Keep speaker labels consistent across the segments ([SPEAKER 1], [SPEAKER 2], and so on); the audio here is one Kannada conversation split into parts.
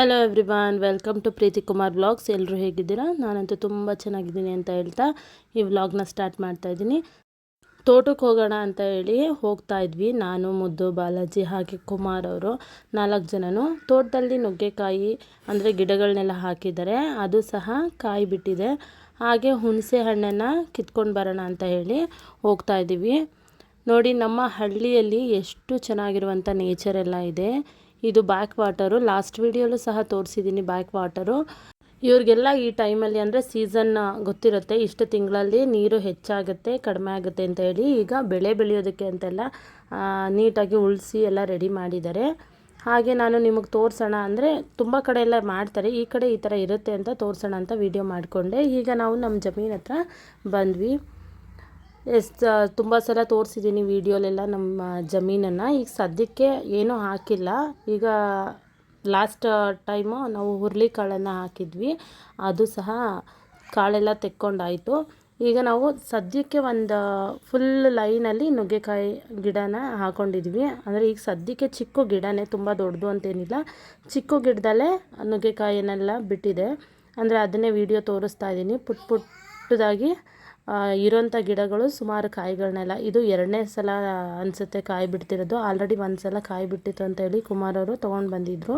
[SPEAKER 1] Hello everyone welcome to Preethi Kumar vlogs ಎಲ್ಲರೂ ಹೇಗಿದ್ದೀರಾ? ನಾನಂತೂ ತುಂಬ ಚೆನ್ನಾಗಿದ್ದೀನಿ ಅಂತ ಹೇಳ್ತಾ ಈ ವ್ಲಾಗ್ನ ಸ್ಟಾರ್ಟ್ ಮಾಡ್ತಾ ಇದ್ದೀನಿ. ತೋಟಕ್ಕೆ ಹೋಗೋಣ ಅಂತ ಹೇಳಿ ಹೋಗ್ತಾ ಇದ್ವಿ. ನಾನು, ಮುದ್ದು, ಬಾಲಾಜಿ ಹಾಗೆ ಕುಮಾರ್ ಅವರು ನಾಲ್ಕು ಜನನು. ತೋಟದಲ್ಲಿ ನುಗ್ಗೆಕಾಯಿ ಅಂದರೆ ಗಿಡಗಳನ್ನೆಲ್ಲ ಹಾಕಿದ್ದಾರೆ. ಅದು ಸಹ ಕಾಯಿ ಬಿಟ್ಟಿದೆ. ಹಾಗೆ ಹುಣಸೆ ಹಣ್ಣನ್ನು ಕಿತ್ಕೊಂಡು ಬರೋಣ ಅಂತ ಹೇಳಿ ಹೋಗ್ತಾ ಇದ್ದೀವಿ. ನೋಡಿ, ನಮ್ಮ ಹಳ್ಳಿಯಲ್ಲಿ ಎಷ್ಟು ಚೆನ್ನಾಗಿರುವಂಥ ನೇಚರ್ ಎಲ್ಲ ಇದೆ. ಇದು ಬ್ಯಾಕ್ ವಾಟರು ಲಾಸ್ಟ್ ವಿಡಿಯೋಲ್ಲೂ ಸಹ ತೋರಿಸಿದ್ದೀನಿ ಬ್ಯಾಕ್ ವಾಟರು ಇವ್ರಿಗೆಲ್ಲ ಈ ಟೈಮಲ್ಲಿ ಅಂದರೆ ಸೀಸನ್ ಗೊತ್ತಿರುತ್ತೆ. ಇಷ್ಟು ತಿಂಗಳಲ್ಲಿ ನೀರು ಹೆಚ್ಚಾಗುತ್ತೆ, ಕಡಿಮೆ ಆಗುತ್ತೆ ಅಂತ ಹೇಳಿ ಈಗ ಬೆಳೆ ಬೆಳೆಯೋದಕ್ಕೆ ಅಂತೆಲ್ಲ ನೀಟಾಗಿ ಉಳಿಸಿ ಎಲ್ಲ ರೆಡಿ ಮಾಡಿದ್ದಾರೆ. ಹಾಗೆ ನಾನು ನಿಮಗೆ ತೋರಿಸೋಣ ಅಂದರೆ ತುಂಬ ಕಡೆ ಎಲ್ಲ ಮಾಡ್ತಾರೆ. ಈ ಕಡೆ ಈ ಥರ ಇರುತ್ತೆ ಅಂತ ತೋರಿಸೋಣ ಅಂತ ವಿಡಿಯೋ ಮಾಡಿಕೊಂಡೆ. ಈಗ ನಾವು ನಮ್ಮ ಜಮೀನ್ ಹತ್ರ ಬಂದ್ವಿ. ಎಷ್ಟು ತುಂಬ ಸಲ ತೋರಿಸಿದ್ದೀನಿ ವೀಡಿಯೋಲೆಲ್ಲ ನಮ್ಮ ಜಮೀನನ್ನು. ಈಗ ಸದ್ಯಕ್ಕೆ ಏನೂ ಹಾಕಿಲ್ಲ. ಈಗ ಲಾಸ್ಟ್ ಟೈಮು ನಾವು ಹುರುಳಿಕಾಳನ್ನು ಹಾಕಿದ್ವಿ. ಅದು ಸಹ ಕಾಳೆಲ್ಲ ತೆಕ್ಕೊಂಡಾಯಿತು. ಈಗ ನಾವು ಸದ್ಯಕ್ಕೆ ಒಂದು ಫುಲ್ ಲೈನಲ್ಲಿ ನುಗ್ಗೆಕಾಯಿ ಗಿಡನ ಹಾಕೊಂಡಿದ್ವಿ. ಅಂದರೆ ಈಗ ಸದ್ಯಕ್ಕೆ ಚಿಕ್ಕ ಗಿಡನೇ ತುಂಬ ದೊಡ್ಡದು ಅಂತೇನಿಲ್ಲ. ಚಿಕ್ಕ ಗಿಡದಲ್ಲೇ ನುಗ್ಗೆಕಾಯಿನೆಲ್ಲ ಬಿಟ್ಟಿದೆ. ಅಂದರೆ ಅದನ್ನೇ ವಿಡಿಯೋ ತೋರಿಸ್ತಾ ಇದ್ದೀನಿ ಪುಟ್ ಪುಟ್ಟದಾಗಿ ಇರೋಂಥ ಗಿಡಗಳು ಸುಮಾರು ಕಾಯಿಗಳನ್ನೆಲ್ಲ ಇದು ಎರಡನೇ ಸಲ ಅನಿಸುತ್ತೆ ಕಾಯಿ ಬಿಡ್ತಿರೋದು. ಆಲ್ರೆಡಿ ಒಂದು ಸಲ ಕಾಯಿ ಬಿಟ್ಟಿತ್ತು ಅಂತ ಹೇಳಿ ಕುಮಾರವರು ತೊಗೊಂಡು ಬಂದಿದ್ದರು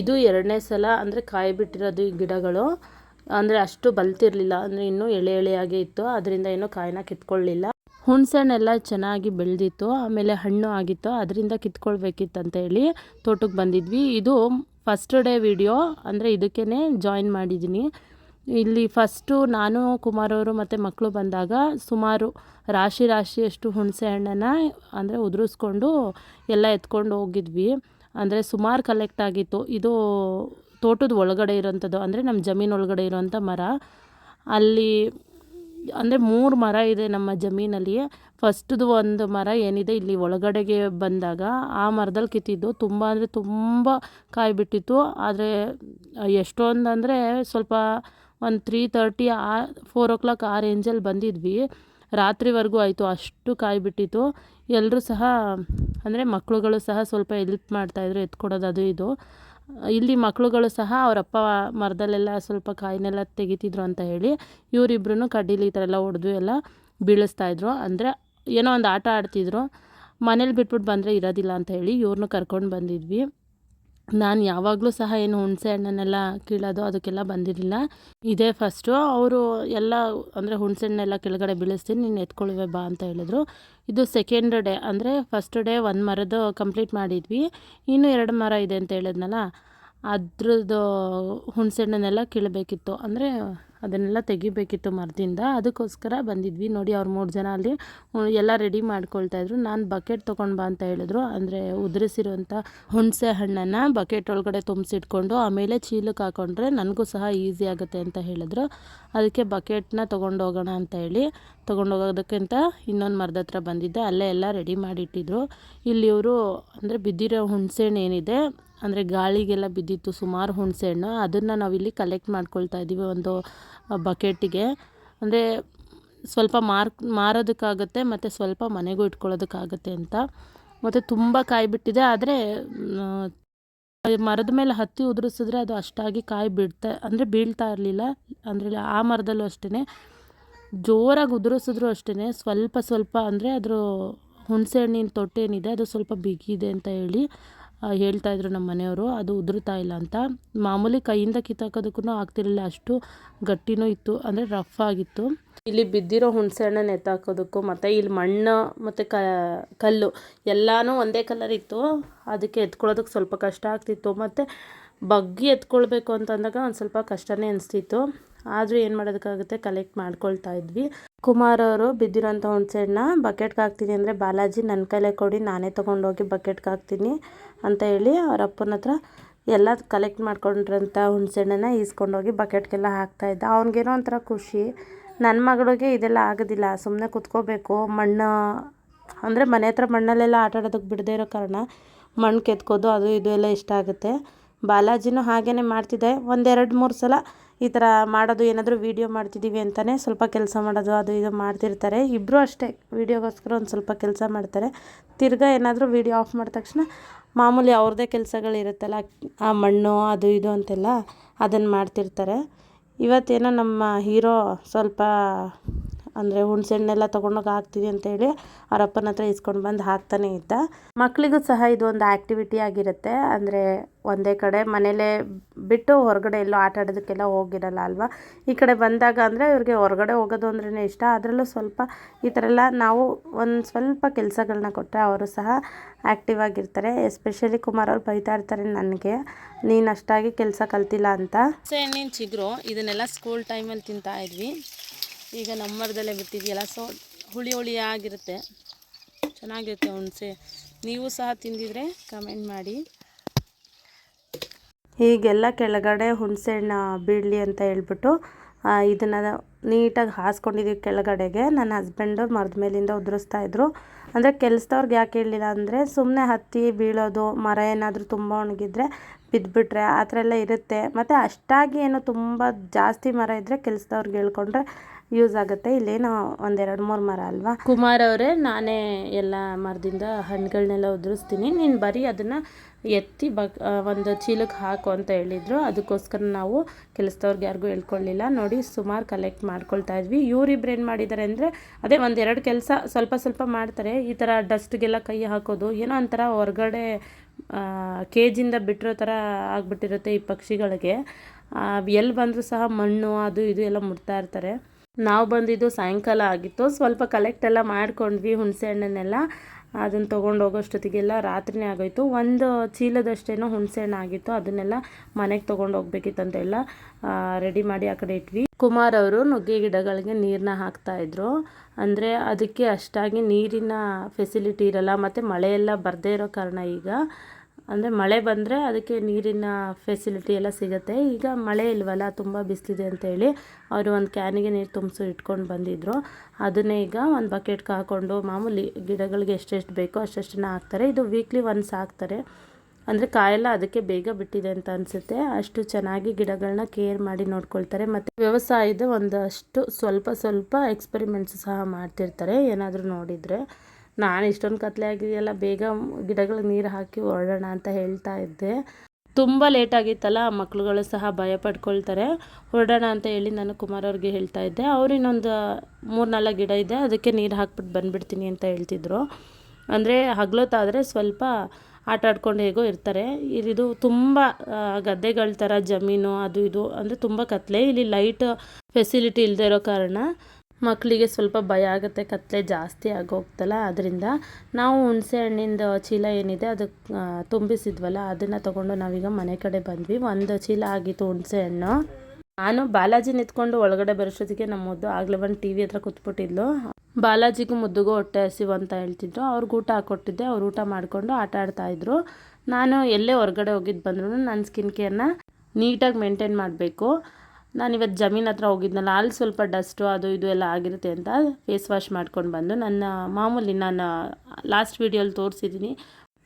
[SPEAKER 1] ಇದು ಎರಡನೇ ಸಲ ಅಂದರೆ ಕಾಯಿ ಬಿಟ್ಟಿರೋದು ಈ ಗಿಡಗಳು. ಅಂದರೆ ಅಷ್ಟು ಬಲ್ತಿರಲಿಲ್ಲ. ಅಂದರೆ ಇನ್ನೂ ಎಳೆ ಎಳೆಯಾಗೇ ಇತ್ತು. ಅದರಿಂದ ಏನೂ ಕಾಯಿನ ಕಿತ್ಕೊಳ್ಳಿಲ್ಲ. ಹುಣಸೆಹಣ್ಣೆಲ್ಲ ಚೆನ್ನಾಗಿ ಬೆಳೆದಿತ್ತು. ಆಮೇಲೆ ಹಣ್ಣು ಆಗಿತ್ತು. ಅದರಿಂದ ಕಿತ್ಕೊಳ್ಬೇಕಿತ್ತು ಅಂತ ಹೇಳಿ ತೋಟಕ್ಕೆ ಬಂದಿದ್ವಿ. ಇದು ಫಸ್ಟ್ ಡೇ ವಿಡಿಯೋ ಅಂದರೆ ಇದಕ್ಕೇ ಜಾಯಿನ್ ಮಾಡಿದ್ದೀನಿ. ಇಲ್ಲಿ ಫಸ್ಟು ನಾನು ಕುಮಾರವರು ಮತ್ತು ಮಕ್ಕಳು ಬಂದಾಗ ಸುಮಾರು ರಾಶಿ ರಾಶಿಯಷ್ಟು ಹುಣಸೆ ಹಣ್ಣನ್ನು ಅಂದರೆ ಉದುರಿಸ್ಕೊಂಡು ಎಲ್ಲ ಎತ್ಕೊಂಡು ಹೋಗಿದ್ವಿ. ಅಂದರೆ ಸುಮಾರು ಕಲೆಕ್ಟ್ ಆಗಿತ್ತು. ಇದು ತೋಟದ ಒಳಗಡೆ ಇರೋಂಥದ್ದು. ಅಂದರೆ ನಮ್ಮ ಜಮೀನು ಒಳಗಡೆ ಇರೋಂಥ ಮರ. ಅಲ್ಲಿ ಅಂದರೆ ಮೂರು ಮರ ಇದೆ ನಮ್ಮ ಜಮೀನಲ್ಲಿ. ಫಸ್ಟ್ದು ಒಂದು ಮರ ಏನಿದೆ ಇಲ್ಲಿ ಒಳಗಡೆಗೆ ಬಂದಾಗ ಆ ಮರದಲ್ಲಿ ಕಿತ್ತಿದ್ದು. ತುಂಬ ಅಂದರೆ ತುಂಬ ಕಾಯಿ ಬಿಟ್ಟಿತ್ತು ಆದರೆ ಎಷ್ಟೊಂದು ಅಂದರೆ ಸ್ವಲ್ಪ ಒಂದು ತ್ರೀ ತರ್ಟಿ ಆ ಫೋರ್ ಓ ಕ್ಲಾಕ್ ಆ ರೇಂಜಲ್ಲಿ ಬಂದಿದ್ವಿ. ರಾತ್ರಿವರೆಗೂ ಆಯಿತು, ಅಷ್ಟು ಕಾಯಿ ಬಿಟ್ಟಿತ್ತು ಎಲ್ಲರೂ ಸಹ, ಅಂದರೆ ಮಕ್ಕಳುಗಳು ಸಹ ಸ್ವಲ್ಪ ಎಲ್ಪ್ ಮಾಡ್ತಾಯಿದ್ರು ಎತ್ಕೊಡೋದು ಅದು ಇದು. ಇಲ್ಲಿ ಮಕ್ಕಳುಗಳು ಸಹ ಅವರಪ್ಪ ಮರದಲ್ಲೆಲ್ಲ ಸ್ವಲ್ಪ ಕಾಯಿನೆಲ್ಲ ತೆಗಿತಿದ್ರು ಅಂತ ಹೇಳಿ ಇವರಿಬ್ರು ಕಡ್ಡಿಲಿ ಈ ಥರ ಎಲ್ಲ ಹೊಡೆದು ಎಲ್ಲ ಬೀಳಿಸ್ತಾಯಿದ್ರು ಅಂದರೆ ಏನೋ ಒಂದು ಆಟ ಆಡ್ತಿದ್ರು. ಮನೇಲಿ ಬಿಟ್ಬಿಟ್ಟು ಬಂದರೆ ಇರೋದಿಲ್ಲ ಅಂತ ಹೇಳಿ ಇವ್ರನ್ನೂ ಕರ್ಕೊಂಡು ಬಂದಿದ್ವಿ. ನಾನು ಯಾವಾಗಲೂ ಸಹ ಏನು ಹುಣಸೆ ಹಣ್ಣನ್ನೆಲ್ಲ ಕೀಳೋದು ಅದಕ್ಕೆಲ್ಲ ಬಂದಿರಲಿಲ್ಲ. ಇದೇ ಫಸ್ಟು ಅವರು ಎಲ್ಲ ಅಂದರೆ ಹುಣಸೆ ಹಣ್ಣೆಲ್ಲ ಕೆಳಗಡೆ ಬೀಳಿಸ್ತೀನಿ, ನೀನು ಎತ್ಕೊಳ್ಳುವೆ ಬಾ ಅಂತ ಹೇಳಿದ್ರು. ಇದು ಸೆಕೆಂಡ್ ಡೇ ಅಂದರೆ ಫಸ್ಟ್ ಡೇ ಒಂದು ಮರದ್ದು ಕಂಪ್ಲೀಟ್ ಮಾಡಿದ್ವಿ. ಇನ್ನೂ ಎರಡು ಮರ ಇದೆ ಅಂತ ಹೇಳಿದ್ನಲ್ಲ, ಅದ್ರದ್ದು ಹುಣಸೆ ಹಣ್ಣನ್ನೆಲ್ಲ ಕೀಳಬೇಕಿತ್ತು. ಅಂದರೆ ಅದನ್ನೆಲ್ಲ ತೆಗಿಬೇಕಿತ್ತು ಮರದಿಂದ. ಅದಕ್ಕೋಸ್ಕರ ಬಂದಿದ್ವಿ. ನೋಡಿ, ಅವ್ರು ಮೂರು ಜನ ಅಲ್ಲಿ ಎಲ್ಲ ರೆಡಿ ಮಾಡ್ಕೊಳ್ತಾಯಿದ್ರು ನಾನು ಬಕೆಟ್ ತೊಗೊಂಡು ಬಾ ಅಂತ ಹೇಳಿದ್ರು. ಅಂದರೆ ಉದುರಿಸಿರುವಂಥ ಹುಣಸೆ ಹಣ್ಣನ್ನು ಬಕೆಟ್ ಒಳಗಡೆ ತುಂಬಿಸಿಟ್ಕೊಂಡು, ಆಮೇಲೆ ಚೀಲಕ್ಕೆ ಹಾಕೊಂಡ್ರೆ ನನಗೂ ಸಹ ಈಸಿ ಆಗುತ್ತೆ ಅಂತ ಹೇಳಿದ್ರು. ಅದಕ್ಕೆ ಬಕೆಟ್ನ ತೊಗೊಂಡು ಹೋಗೋಣ ಅಂತ ಹೇಳಿ ತೊಗೊಂಡೋಗೋದಕ್ಕಿಂತ ಇನ್ನೊಂದು ಮರದ ಹತ್ರ ಬಂದಿದ್ದೆ. ಅಲ್ಲೇ ಎಲ್ಲ ರೆಡಿ ಮಾಡಿಟ್ಟಿದ್ರು. ಇಲ್ಲಿ ಇವರು, ಅಂದರೆ ಬಿದ್ದಿರೋ ಹುಣಸೆಹಣ್ಣು ಏನಿದೆ ಅಂದರೆ ಗಾಳಿಗೆಲ್ಲ ಬಿದ್ದಿತ್ತು ಸುಮಾರು ಹುಣಸೆ ಹಣ್ಣು ಅದನ್ನು ನಾವಿಲ್ಲಿ ಕಲೆಕ್ಟ್ ಮಾಡ್ಕೊಳ್ತಾ ಇದ್ದೀವಿ ಒಂದು ಬಕೆಟಿಗೆ ಅಂದರೆ ಸ್ವಲ್ಪ ಮಾರ್, ಮಾರೋದಕ್ಕಾಗುತ್ತೆ ಮತ್ತು ಸ್ವಲ್ಪ ಮನೆಗೂ ಇಟ್ಕೊಳ್ಳೋದಕ್ಕಾಗುತ್ತೆ ಅಂತ. ಮತ್ತು ತುಂಬ ಕಾಯಿ ಬಿಟ್ಟಿದೆ, ಆದರೆ ಮರದ ಮೇಲೆ ಹತ್ತಿ ಉದುರಿಸಿದ್ರೆ ಅದು ಅಷ್ಟಾಗಿ ಕಾಯಿ ಬಿಡ್ತಾ, ಅಂದರೆ ಬೀಳ್ತಾ ಇರಲಿಲ್ಲ. ಅಂದರೆ ಆ ಮರದಲ್ಲೂ ಅಷ್ಟೇ ಜೋರಾಗಿ ಉದುರಿಸಿದ್ರು ಅಷ್ಟೇ ಸ್ವಲ್ಪ ಸ್ವಲ್ಪ ಅಂದರೆ ಅದರ ಹುಣಸೆ ಹಣ್ಣಿನ ತೊಟ್ಟೇನಿದೆ, ಅದು ಸ್ವಲ್ಪ ಬಿಗಿದೆ ಅಂತ ಹೇಳಿ. ಹೇಳ್ತಾಯಿದ್ರು ನಮ್ಮ ಮನೆಯವರು, ಅದು ಉದುರುತ್ತಾ ಇಲ್ಲ ಅಂತ. ಮಾಮೂಲಿ ಕೈಯಿಂದ ಕಿತ್ತಾಕೋದಕ್ಕೂ ಆಗ್ತಿರಲಿಲ್ಲ, ಅಷ್ಟು ಗಟ್ಟಿನೂ ಇತ್ತು, ಅಂದರೆ ರಫ್ ಆಗಿತ್ತು. ಇಲ್ಲಿ ಬಿದ್ದಿರೋ ಹುಣಸೆ ಹಣ್ಣನ್ನು ನೆತ್ತಾಕೋದಕ್ಕೂ ಮತ್ತು ಇಲ್ಲಿ ಮಣ್ಣು ಮತ್ತು ಕ, ಕಲ್ಲು ಎಲ್ಲನೂ ಒಂದೇ ಕಲರ್ ಇತ್ತು. ಅದಕ್ಕೆ ಎತ್ಕೊಳ್ಳೋದಕ್ಕೆ ಸ್ವಲ್ಪ ಕಷ್ಟ ಆಗ್ತಿತ್ತು. ಮತ್ತು ಬಗ್ಗಿ ಎತ್ಕೊಳ್ಬೇಕು ಅಂತಂದಾಗ ಒಂದು ಸ್ವಲ್ಪ ಕಷ್ಟನೇ ಅನಿಸ್ತಿತ್ತು. ಆದರೂ ಏನು ಮಾಡೋದಕ್ಕಾಗುತ್ತೆ ಕಲೆಕ್ಟ್ ಮಾಡ್ಕೊಳ್ತಾ ಇದ್ವಿ. ಕುಮಾರ್ ಅವರು ಬಿದ್ದಿರೋಂಥ ಹುಣಸೆಹಣ್ಣ ಬಕೆಟ್ಗೆ ಹಾಕ್ತೀನಿ ಅಂದರೆ ಬಾಲಾಜಿ ನನ್ನ ಕೈಲೇ ಕೊಡಿ, ನಾನೇ ತೊಗೊಂಡೋಗಿ ಬಕೆಟ್ಗೆ ಹಾಕ್ತೀನಿ ಅಂತ ಹೇಳಿ ಅವ್ರ ಅಪ್ಪನ ಹತ್ರ ಎಲ್ಲ ಕಲೆಕ್ಟ್ ಮಾಡ್ಕೊಂಡಿರೋಂಥ ಹುಣಸೆಹಣ್ಣನ್ನ ಈಸ್ಕೊಂಡೋಗಿ ಬಕೆಟ್ಗೆಲ್ಲ ಹಾಕ್ತಾಯಿದ್ದ ಅವ್ನಿಗೇನೋ ಒಂಥರ ಖುಷಿ. ನನ್ನ ಮಗಳಿಗೆ ಇದೆಲ್ಲ ಆಗೋದಿಲ್ಲ ಸುಮ್ಮನೆ ಕುತ್ಕೋಬೇಕು. ಮಣ್ಣು, ಅಂದರೆ ಮನೆ ಹತ್ರ ಮಣ್ಣಲ್ಲೆಲ್ಲ ಆಟ ಆಡೋದಕ್ಕೆ ಬಿಡದೇ ಇರೋ ಕಾರಣ ಮಣ್ಣು ಕೆತ್ಕೋದು, ಅದು ಇದು ಎಲ್ಲ ಇಷ್ಟ ಆಗುತ್ತೆ. ಬಾಲಾಜಿನೂ ಹಾಗೇ ಮಾಡ್ತಿದ್ದೆ ಒಂದೆರಡು ಮೂರು ಸಲ ಈ ಥರ ಮಾಡೋದು, ಏನಾದರೂ ವೀಡಿಯೋ ಮಾಡ್ತಿದ್ದೀವಿ ಅಂತಲೇ ಸ್ವಲ್ಪ ಕೆಲಸ ಮಾಡೋದು, ಅದು ಇದು ಮಾಡ್ತಿರ್ತಾರೆ. ಇಬ್ಬರೂ ಅಷ್ಟೇ, ವೀಡಿಯೋಗೋಸ್ಕರ ಒಂದು ಸ್ವಲ್ಪ ಕೆಲಸ ಮಾಡ್ತಾರೆ. ತಿರ್ಗಾ ಏನಾದರೂ ವೀಡಿಯೋ ಆಫ್ ಮಾಡಿದ ತಕ್ಷಣ ಮಾಮೂಲಿ ಅವ್ರದ್ದೇ ಕೆಲಸಗಳಿರುತ್ತಲ್ಲ, ಆ ಮಣ್ಣು, ಅದು ಇದು ಅಂತೆಲ್ಲ ಅದನ್ನು ಮಾಡ್ತಿರ್ತಾರೆ. ಇವತ್ತೇನೋ ನಮ್ಮ ಹೀರೋ ಸ್ವಲ್ಪ ಅಂದರೆ ಹುಣಸೆಹಣ್ಣೆಲ್ಲ ತೊಗೊಂಡೋಗಿ ಹಾಕ್ತೀವಿ ಅಂತೇಳಿ ಅವ್ರ ಅಪ್ಪನ ಹತ್ರ ಇಸ್ಕೊಂಡು ಬಂದು ಹಾಕ್ತಾನೆ ಇದ್ದ. ಮಕ್ಕಳಿಗೂ ಸಹ ಇದು ಒಂದು ಆ್ಯಕ್ಟಿವಿಟಿ ಆಗಿರುತ್ತೆ. ಅಂದರೆ ಒಂದೇ ಕಡೆ ಮನೇಲೇ ಬಿಟ್ಟು ಹೊರಗಡೆ ಎಲ್ಲೋ ಆಟ ಆಡೋದಕ್ಕೆಲ್ಲ ಹೋಗಿರಲ್ಲ ಅಲ್ವಾ? ಈ ಕಡೆ ಬಂದಾಗ ಅಂದರೆ ಇವ್ರಿಗೆ ಹೊರಗಡೆ ಹೋಗೋದು ಅಂದ್ರೇ ಇಷ್ಟ. ಅದರಲ್ಲೂ ಸ್ವಲ್ಪ ಈ ಥರ ಎಲ್ಲ ನಾವು ಒಂದು ಸ್ವಲ್ಪ ಕೆಲಸಗಳನ್ನ ಕೊಟ್ಟರೆ ಅವರು ಸಹ ಆ್ಯಕ್ಟಿವ್ ಆಗಿರ್ತಾರೆ. ಎಸ್ಪೆಷಲಿ ಕುಮಾರ್ ಅವ್ರು ಬೈತಾ ಇರ್ತಾರೆ ನನಗೆ, ನೀನು ಅಷ್ಟಾಗಿ ಕೆಲಸ ಕಲ್ತಿಲ್ಲ ಅಂತ. ಚಿಗ್ರು, ಇದನ್ನೆಲ್ಲ ಸ್ಕೂಲ್ ಟೈಮಲ್ಲಿ ತಿಂತಾ ಇದ್ವಿ. ಈಗ ನಮ್ಮ ಮರದಲ್ಲೇ ಬಿಟ್ಟಿದೆಯಲ್ಲ ಸೊ ಹುಳಿ ಹುಳಿ ಆಗಿರುತ್ತೆ ಚೆನ್ನಾಗಿರುತ್ತೆ ಹುಣಸೆ. ನೀವು ಸಹ ತಿಂದಿದ್ರೆ ಕಮೆಂಟ್ ಮಾಡಿ. ಹೀಗೆಲ್ಲ ಕೆಳಗಡೆ ಹುಣಸೆಹಣ್ಣು ಬೀಳಲಿ ಅಂತ ಹೇಳ್ಬಿಟ್ಟು ಇದನ್ನು ನೀಟಾಗಿ ಹಾಸ್ಕೊಂಡಿದ್ದೀವಿ ಕೆಳಗಡೆಗೆ. ನನ್ನ ಹಸ್ಬೆಂಡು ಮರದ ಮೇಲಿಂದ ಉದುರಿಸ್ತಾ ಇದ್ರು. ಅಂದರೆ ಕೆಲಸದವ್ರಿಗೆ ಯಾಕೆ ಹೇಳಲಿಲ್ಲ ಅಂದರೆ ಸುಮ್ಮನೆ ಹತ್ತಿ ಬೀಳೋದು, ಮರ ಏನಾದರೂ ತುಂಬ ಒಣಗಿದ್ರೆ ಬಿದ್ದುಬಿಟ್ರೆ ಆ ಥರ ಎಲ್ಲ ಇರುತ್ತೆ. ಮತ್ತು ಅಷ್ಟಾಗಿ ಏನು ತುಂಬ ಜಾಸ್ತಿ ಮರ ಇದ್ದರೆ ಕೆಲಸದವ್ರಿಗೆ ಹೇಳ್ಕೊಂಡ್ರೆ ಯೂಸ್ ಆಗುತ್ತೆ. ಇಲ್ಲೇನೋ ಒಂದೆರಡು, ಮೂರು ಮರ ಅಲ್ವಾ? ಕುಮಾರ್ ಅವರೇ, ನಾನೇ ಎಲ್ಲ ಮರದಿಂದ ಹಣ್ಣುಗಳನ್ನೆಲ್ಲ ಉದುರಿಸ್ತೀನಿ. ನೀನು ಬರೀ ಅದನ್ನು ಎತ್ತಿ ಬ ಒಂದು ಚೀಲಕ್ಕೆ ಹಾಕು ಅಂತ ಹೇಳಿದರು. ಅದಕ್ಕೋಸ್ಕರ ನಾವು ಕೆಲಸದವ್ರಿಗೆ ಯಾರಿಗೂ ಹೇಳ್ಕೊಳ್ಳಿಲ್ಲ ನೋಡಿ, ಸುಮಾರು ಕಲೆಕ್ಟ್ ಮಾಡ್ಕೊಳ್ತಾ ಇದ್ವಿ. ಇವರಿಬ್ರು ಏನು ಮಾಡಿದ್ದಾರೆ ಅಂದರೆ, ಅದೇ ಒಂದೆರಡು ಕೆಲಸ ಸ್ವಲ್ಪ ಸ್ವಲ್ಪ ಮಾಡ್ತಾರೆ. ಈ ಥರ ಡಸ್ಟ್ಗೆಲ್ಲ ಕೈ ಹಾಕೋದು, ಏನೋ ಒಂಥರ ಹೊರಗಡೆ ಕೇಜಿಂದ ಬಿಟ್ಟಿರೋ ಥರ ಆಗಿಬಿಟ್ಟಿರುತ್ತೆ ಈ ಪಕ್ಷಿಗಳಿಗೆ. ಎಲ್ಲಿ ಬಂದರೂ ಸಹ ಮಣ್ಣು, ಅದು, ಇದು ಎಲ್ಲ ಮುಟ್ತಾ ಇರ್ತಾರೆ. ನಾವು ಬಂದಿದ್ದು ಸಾಯಂಕಾಲ ಆಗಿತ್ತು. ಸ್ವಲ್ಪ ಕಲೆಕ್ಟ್ ಎಲ್ಲ ಮಾಡ್ಕೊಂಡ್ವಿ ಹುಣಸೆ ಹಣ್ಣನ್ನೆಲ್ಲ. ಅದನ್ನು ತೊಗೊಂಡು ಹೋಗೋಷ್ಟೊತ್ತಿಗೆಲ್ಲ ರಾತ್ರಿನೇ ಆಗೋಯಿತು. ಒಂದು ಚೀಲದಷ್ಟೇನೋ ಹುಣಸೆ ಹಣ್ಣು ಆಗಿತ್ತು. ಅದನ್ನೆಲ್ಲ ಮನೆಗೆ ತೊಗೊಂಡು ಹೋಗ್ಬೇಕಿತ್ತಂತೆಲ್ಲ ರೆಡಿ ಮಾಡಿ ಆ ಕಡೆ ಇಟ್ವಿ. ಕುಮಾರ್ ಅವರು ನುಗ್ಗೆ ಗಿಡಗಳಿಗೆ ನೀರನ್ನ ಹಾಕ್ತಾಯಿದ್ರು ಅಂದರೆ ಅದಕ್ಕೆ ಅಷ್ಟಾಗಿ ನೀರಿನ ಫೆಸಿಲಿಟಿ ಇರಲ್ಲ, ಮತ್ತು ಮಳೆಯೆಲ್ಲ ಬರದೇ ಇರೋ ಕಾರಣ ಈಗ. ಅಂದರೆ ಮಳೆ ಬಂದರೆ ಅದಕ್ಕೆ ನೀರಿನ ಫೆಸಿಲಿಟಿ ಎಲ್ಲ ಸಿಗುತ್ತೆ. ಈಗ ಮಳೆ ಇಲ್ವಲ್ಲ, ತುಂಬ ಬಿಸಿಲಿದೆ ಅಂತೇಳಿ ಅವರು ಒಂದು ಕ್ಯಾನಿಗೆ ನೀರು ತುಂಬಿಸಿ ಇಟ್ಕೊಂಡು ಬಂದಿದ್ದರು ಅದನ್ನೇ ಈಗ ಒಂದು ಬಕೆಟ್ಗೆ ಹಾಕ್ಕೊಂಡು ಮಾಮೂಲಿ ಗಿಡಗಳಿಗೆ ಎಷ್ಟೆಷ್ಟು ಬೇಕೋ ಅಷ್ಟೆಷ್ಟನ್ನ ಹಾಕ್ತಾರೆ. ಇದು ವೀಕ್ಲಿ ಒನ್ಸ್ ಹಾಕ್ತಾರೆ. ಅಂದರೆ ಕಾಯೆಲ್ಲ ಅದಕ್ಕೆ ಬೇಗ ಬಿಟ್ಟಿದೆ ಅಂತ ಅನಿಸುತ್ತೆ. ಅಷ್ಟು ಚೆನ್ನಾಗಿ ಗಿಡಗಳನ್ನ ಕೇರ್ ಮಾಡಿ ನೋಡ್ಕೊಳ್ತಾರೆ. ಮತ್ತು ವ್ಯವಸಾಯದ ಒಂದಷ್ಟು ಸ್ವಲ್ಪ ಸ್ವಲ್ಪ ಎಕ್ಸ್ಪೆರಿಮೆಂಟ್ಸ್ ಸಹ ಮಾಡ್ತಿರ್ತಾರೆ ಏನಾದರೂ ನೋಡಿದರೆ. ನಾನು ಇಷ್ಟೊಂದು ಕತ್ಲೆ ಆಗಿದೆಯಲ್ಲ ಬೇಗ ಗಿಡಗಳಿಗೆ ನೀರು ಹಾಕಿ ಹೊರಡೋಣ ಅಂತ ಹೇಳ್ತಾ ಇದ್ದೆ. ತುಂಬ ಲೇಟ್ ಆಗಿತ್ತಲ್ಲ, ಮಕ್ಳುಗಳು ಸಹ ಭಯ ಪಡ್ಕೊಳ್ತಾರೆ. ಹೊರಡೋಣ ಅಂತ ಹೇಳಿ ನಾನು ಕುಮಾರ್ ಅವ್ರಿಗೆ ಹೇಳ್ತಾ ಇದ್ದೆ. ಅವ್ರು ಇನ್ನೊಂದು ಮೂರು ನಾಲ್ಕು ಗಿಡ ಇದೆ, ಅದಕ್ಕೆ ನೀರು ಹಾಕ್ಬಿಟ್ಟು ಬಂದುಬಿಡ್ತೀನಿ ಅಂತ ಹೇಳ್ತಿದ್ರು. ಅಂದರೆ ಹಗ್ಲೊತ್ತಾದರೆ ಸ್ವಲ್ಪ ಆಟ ಆಡ್ಕೊಂಡು ಹೇಗೋ ಇರ್ತಾರೆ. ಇದು ತುಂಬ ಗದ್ದೆಗಳ ಥರ ಜಮೀನು, ಅದು ಇದು, ಅಂದರೆ ತುಂಬ ಕತ್ತಲೆ ಇಲ್ಲಿ ಲೈಟ್ ಫೆಸಿಲಿಟಿ ಇಲ್ಲದೆ ಇರೋ ಕಾರಣ ಮಕ್ಕಳಿಗೆ ಸ್ವಲ್ಪ ಭಯ ಆಗುತ್ತೆ ಕತ್ತಲೆ ಜಾಸ್ತಿ ಆಗೋಗ್ತಲ್ಲ ಅದರಿಂದ ನಾವು ಹುಣಸೆ ಹಣ್ಣಿಂದ ಚೀಲ ಏನಿದೆ ಅದಕ್ಕೆ ತುಂಬಿಸಿದ್ವಲ್ಲ, ಅದನ್ನು ತೊಗೊಂಡು ನಾವೀಗ ಮನೆ ಕಡೆ ಬಂದ್ವಿ. ಒಂದು ಚೀಲ ಆಗಿತ್ತು ಹುಣಸೆ ಹಣ್ಣು. ನಾನು ಬಾಲಾಜಿ ನಿಂತ್ಕೊಂಡು ಒಳಗಡೆ ಬರೋಷ್ಟೊತ್ತಿಗೆ ನಮ್ಮ ಮುದ್ದು ಆಗಲೇ ಒಂದು ಟಿ ವಿ ಹತ್ರ ಕೂತ್ಬಿಟ್ಟಿದ್ಲು. ಬಾಲಾಜಿಗೂ ಮುದ್ದುಗೂ ಹೊಟ್ಟೆ ಹಸಿವು ಅಂತ ಹೇಳ್ತಿದ್ರು. ಅವ್ರಿಗೆ ಊಟ ಹಾಕ್ಕೊಟ್ಟಿದ್ದೆ ಅವ್ರು ಊಟ ಮಾಡಿಕೊಂಡು ಆಟ ಆಡ್ತಾಯಿದ್ರು ನಾನು ಎಲ್ಲೇ ಹೊರಗಡೆ ಹೋಗಿದ್ದು ಬಂದ್ರು ನನ್ನ ಸ್ಕಿನ್ ಕೇರ್ನ ನೀಟಾಗಿ ಮೇಂಟೈನ್ ಮಾಡಬೇಕು. ನಾನು ಇವತ್ತು ಜಮೀನ್ ಹತ್ರ ಹೋಗಿದ್ನಲ್ಲ ಅಲ್ಲಿ ಸ್ವಲ್ಪ ಡಸ್ಟು ಅದು ಇದು ಎಲ್ಲ ಆಗಿರುತ್ತೆ ಅಂತ ಫೇಸ್ ವಾಶ್ ಮಾಡ್ಕೊಂಡು ಬಂದು ನನ್ನ ಮಾಮೂಲಿ ನಾನು ಲಾಸ್ಟ್ ವೀಡಿಯೋಲಿ ತೋರಿಸಿದ್ದೀನಿ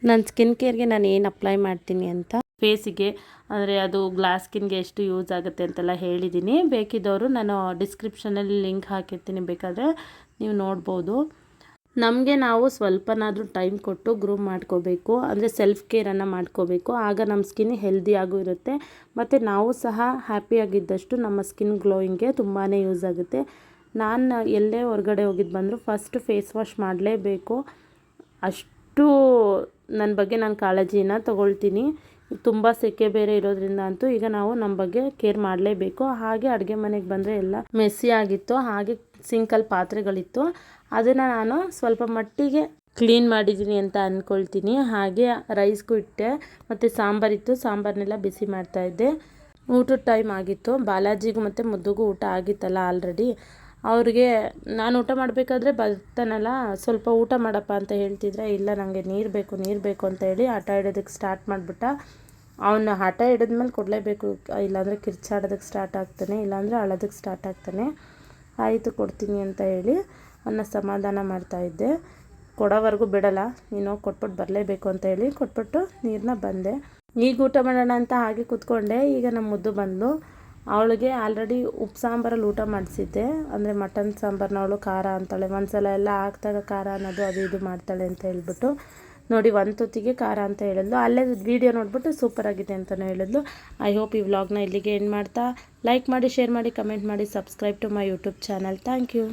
[SPEAKER 1] ನನ್ನ ಸ್ಕಿನ್ ಕೇರ್ಗೆ ನಾನು ಏನು ಅಪ್ಲೈ ಮಾಡ್ತೀನಿ ಅಂತ? ಫೇಸಿಗೆ ಅಂದರೆ ಅದು ಗ್ಲಾಸ್ ಸ್ಕಿನ್ಗೆ ಎಷ್ಟು ಯೂಸ್ ಆಗುತ್ತೆ ಅಂತೆಲ್ಲ ಹೇಳಿದ್ದೀನಿ ಬೇಕಿದ್ದವರು ನಾನು ಡಿಸ್ಕ್ರಿಪ್ಷನಲ್ಲಿ ಲಿಂಕ್ ಹಾಕಿರ್ತೀನಿ ಬೇಕಾದರೆ ನೀವು ನೋಡ್ಬೋದು. ನಮಗೆ ನಾವು ಸ್ವಲ್ಪನಾದರೂ ಟೈಮ್ ಕೊಟ್ಟು ಗ್ರೂಮ್ ಮಾಡ್ಕೋಬೇಕು, ಅಂದರೆ ಸೆಲ್ಫ್ ಕೇರನ್ನು ಮಾಡ್ಕೋಬೇಕು. ಆಗ ನಮ್ಮ ಸ್ಕಿನ್ ಹೆಲ್ದಿಯಾಗೂ ಇರುತ್ತೆ. ಮತ್ತು ನಾವು ಸಹ ಹ್ಯಾಪಿಯಾಗಿದ್ದಷ್ಟು ನಮ್ಮ ಸ್ಕಿನ್ ಗ್ಲೋಯಿಂಗ್ಗೆ ತುಂಬಾ ಯೂಸ್ ಆಗುತ್ತೆ. ನಾನು ಎಲ್ಲೇ ಹೊರಗಡೆ ಹೋಗಿದ್ದು ಬಂದರೂ ಫಸ್ಟ್ ಫೇಸ್ ವಾಶ್ ಮಾಡಲೇಬೇಕು. ಅಷ್ಟು ನನ್ನ ಬಗ್ಗೆ ನಾನು ಕಾಳಜಿನ ತೊಗೊಳ್ತೀನಿ. ತುಂಬ ಸೆಕೆ ಬೇರೆ ಇರೋದ್ರಿಂದ ಅಂತೂ ಈಗ ನಾವು ನಮ್ಮ ಬಗ್ಗೆ ಕೇರ್ ಮಾಡಲೇಬೇಕು. ಹಾಗೆ ಅಡುಗೆ ಮನೆಗೆ ಬಂದರೆ ಎಲ್ಲ ಮೆಸ್ಸಿ ಆಗಿತ್ತು. ಹಾಗೆ ಸಿಂಕಲ್ಲಿ ಪಾತ್ರೆಗಳಿತ್ತು. ಅದನ್ನು ನಾನು ಸ್ವಲ್ಪ ಮಟ್ಟಿಗೆ ಕ್ಲೀನ್ ಮಾಡಿದ್ದೀನಿ ಅಂತ ಅಂದ್ಕೊಳ್ತೀನಿ ಹಾಗೆ ರೈಸ್ಗೂ ಇಟ್ಟೆ, ಮತ್ತು ಸಾಂಬಾರಿತ್ತು ಸಾಂಬಾರನ್ನೆಲ್ಲ ಬಿಸಿ ಮಾಡ್ತಾಯಿದ್ದೆ ಊಟದ ಟೈಮ್ ಆಗಿತ್ತು. ಬಾಲಾಜಿಗೂ ಮತ್ತು ಮುದ್ದುಗೂ ಊಟ ಆಗಿತ್ತಲ್ಲ ಆಲ್ರೆಡಿ ಅವ್ರಿಗೆ, ನಾನು ಊಟ ಮಾಡಬೇಕಾದ್ರೆ ಬರ್ತಾನಲ್ಲ, ಸ್ವಲ್ಪ ಊಟ ಮಾಡಪ್ಪ ಅಂತ ಹೇಳ್ತಿದ್ರೆ, ಇಲ್ಲ ನನಗೆ ನೀರು ಬೇಕು ನೀರು ಬೇಕು ಅಂತ ಹೇಳಿ ಆಟ ಇಡೋದಕ್ಕೆ ಸ್ಟಾರ್ಟ್ ಮಾಡಿಬಿಟ್ಟ. ಅವನು ಹಠ ಹಿಡಿದ್ಮೇಲೆ ಕೊಡಲೇಬೇಕು. ಇಲ್ಲಾಂದರೆ ಕಿರ್ಚಾಡೋದಕ್ಕೆ ಸ್ಟಾರ್ಟ್ ಆಗ್ತಾನೆ, ಇಲ್ಲಾಂದರೆ ಅಳೋದಕ್ಕೆ ಸ್ಟಾರ್ಟ್ ಆಗ್ತಾನೆ. ಆಯಿತು, ಕೊಡ್ತೀನಿ ಅಂತ ಹೇಳಿ ಅವನ್ನ ಸಮಾಧಾನ ಮಾಡ್ತಾಯಿದ್ದೆ ಕೊಡೋವರೆಗೂ ಬಿಡಲ್ಲ. ನೀನು ಕೊಟ್ಬಿಟ್ಟು ಬರಲೇಬೇಕು ಅಂತ ಹೇಳಿ ಕೊಟ್ಬಿಟ್ಟು ನೀರನ್ನ ಬಂದೆ. ಈಗ ಊಟ ಮಾಡೋಣ ಅಂತ ಹಾಗೆ ಕೂತ್ಕೊಂಡೆ. ಈಗ ನಮ್ಮ ಮುದ್ದು ಬಂದು ಅವಳಿಗೆ ಆಲ್ರೆಡಿ ಉಪ್ಪು ಸಾಂಬಾರಲ್ಲಿ ಊಟ ಮಾಡಿಸಿದ್ದೆ. ಅಂದರೆ ಮಟನ್ ಸಾಂಬಾರ್ನ ಅವಳು ಖಾರ ಅಂತಾಳೆ. ಒಂದ್ಸಲ ಎಲ್ಲ ಹಾಕ್ದಾಗ ಖಾರ ಅನ್ನೋದು ಅದು ಇದು ಮಾಡ್ತಾಳೆ ಅಂತ ಹೇಳ್ಬಿಟ್ಟು ನೋಡಿ ಒಂದು ತುತ್ತಿಗೆ ಖಾರ ಅಂತ ಹೇಳಿದ್ಲು. ಅಲ್ಲೇ ವೀಡಿಯೋ ನೋಡಿಬಿಟ್ಟು ಸೂಪರ್ ಆಗಿದೆ ಅಂತಲೂ ಹೇಳಿದ್ಲು. ಐ ಹೋಪ್ ಈ ವ್ಲಾಗ್ನ ಇಲ್ಲಿಗೆ ಎಂಡ್ ಮಾಡ್ತಾ. ಲೈಕ್ ಮಾಡಿ ಶೇರ್ ಮಾಡಿ ಕಮೆಂಟ್ ಮಾಡಿ subscribe to my YouTube channel thank you